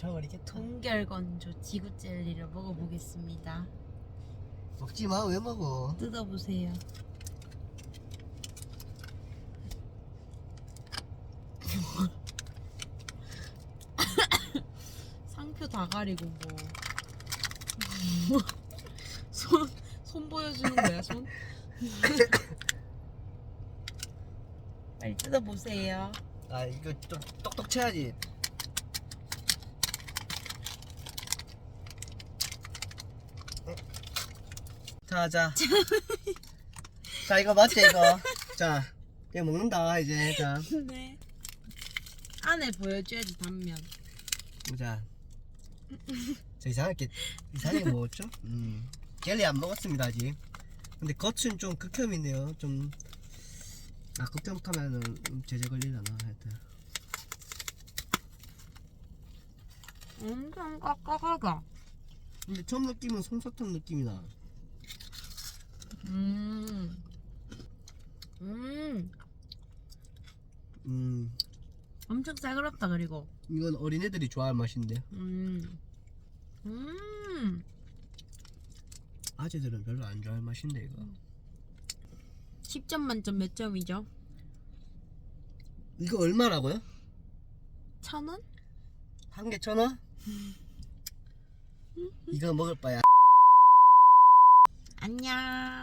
미쳐버리겠다. 동결건조 지구 젤리를 먹어보겠습니다. 먹지 마, 왜 먹어? 뜯어보세요. 상표 다 가리고 뭐. 손, 손 보여주는 거야, 손? 빨리 뜯어보세요. 아, 이거 좀 똑똑 쳐야지. 자, 자. 자, 이거 맞지, 이거? 자, 이거 먹는다, 이제. 자, 네. 안에 보여줘야지, 단면. 보자. 저 이상하게, 이상하게 먹었죠? 음. 젤리 안 먹었습니다, 아직. 근데 겉은 좀 극혐이네요. 좀, 아, 극혐하면은 음, 제재 걸리려나, 하여튼. 엄청 깍깍하다. 근데 처음 느낌은 솜사탕 느낌이 나. 음. 음. 음, 엄청 싸그럽다, 그리고. 이건 어린애들이 좋아할 맛인데. 음. 음. 아재들은 별로 안 좋아할 맛인데, 이거. 10점 만점 몇 점이죠? 이거 얼마라고요? 천 원? 한 개 천 원? 이거 먹을 바야. 안녕.